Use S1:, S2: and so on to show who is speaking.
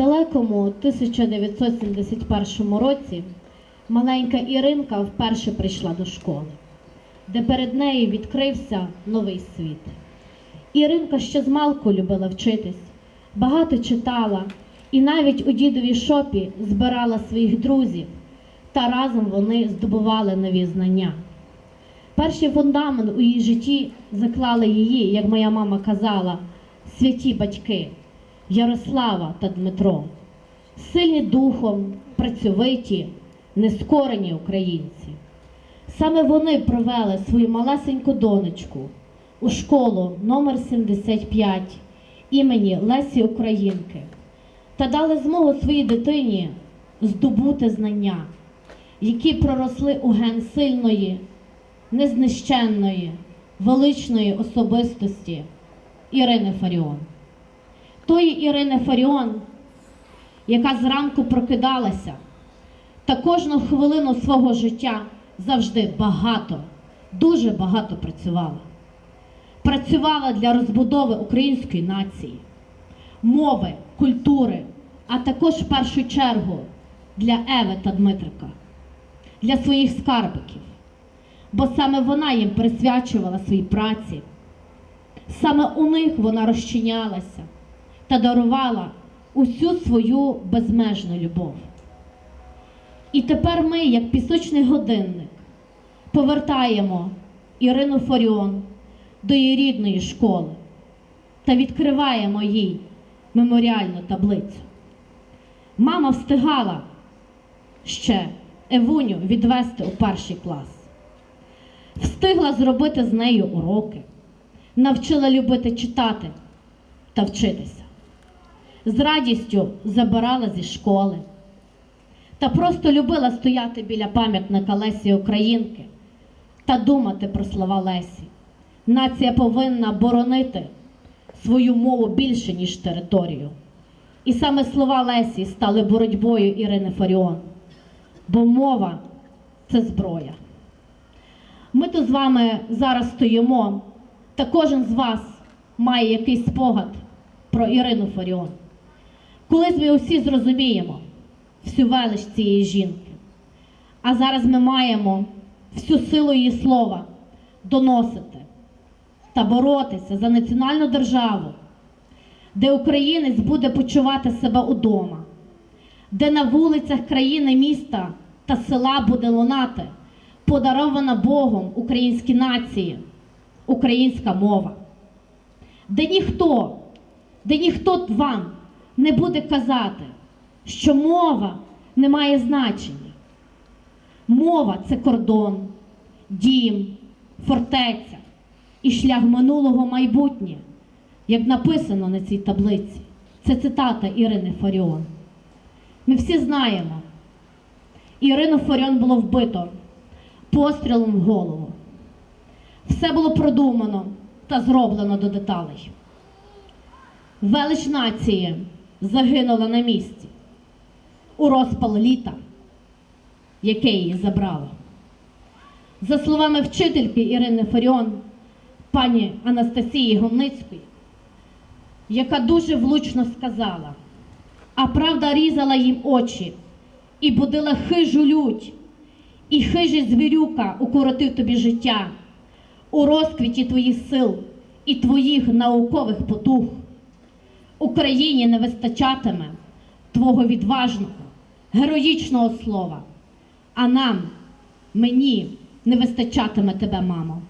S1: далекому 1971 році маленька Іринка вперше прийшла до школи, де перед нею відкрився новий світ. Іринка ще змалку любила вчитись, багато читала і навіть у дідовій шопі збирала своїх друзів, та разом вони здобували нові знання. Перший фундамент у її житті заклали її, як моя мама казала, святі батьки Ярослава та Дмитро, сильні духом, працьовиті, нескорені українці. Саме вони провели свою малесеньку донечку у школу номер 75 імені Лесі Українки та дали змогу своїй дитині здобути знання, які проросли у ген сильної, незнищенної, величної особистості Ірини Фаріон. Тої Ірини Фаріон, яка зранку прокидалася та кожну хвилину свого життя завжди багато, дуже багато працювала. Працювала для розбудови української нації, мови, культури, а також в першу чергу для Еви та Дмитрика, для своїх скарбиків. Бо саме вона їм присвячувала свої праці, саме у них вона розчинялася та дарувала усю свою безмежну любов. І тепер ми, як пісочний годинник, повертаємо Ірину Фаріон до її рідної школи та відкриваємо їй меморіальну таблицю. Мама встигала ще Евуню відвести у перший клас, встигла зробити з нею уроки, навчила любити читати та вчитися. З радістю забирала зі школи та просто любила стояти біля пам'ятника Лесі Українки та думати про слова Лесі. Нація повинна боронити свою мову більше, ніж територію. І саме слова Лесі стали боротьбою Ірини Фаріон. Бо мова це зброя. Ми тут з вами зараз стоїмо, та кожен з вас має якийсь спогад про Ірину Фаріон. Колись ми усі зрозуміємо всю велич цієї жінки. А зараз ми маємо всю силу її слова доносити та боротися за національну державу, де українець буде почувати себе удома, де на вулицях країни, міста та села буде лунати подарована Богом українській нації, українська мова, де ніхто, де ніхто вам не буде казати, що мова не має значення. Мова це кордон, дім, фортеця і шлях минулого майбутнє, як написано на цій таблиці. Це цитата Ірини Фаріон. Ми всі знаємо, Ірину Фаріон було вбито пострілом в голову. Все було продумано та зроблено до деталей. Велич нації загинула на місці у розпал літа, яке її забрало. За словами вчительки Ірини Фаріон, пані Анастасії Гомницької, яка дуже влучно сказала, а правда різала їм очі і будила хижу лють, і хижий звірюка укоротив тобі життя у розквіті твоїх сил і твоїх наукових потуг. Україні не вистачатиме твого відважного, героїчного слова, а нам, мені, не вистачатиме тебе, мамо.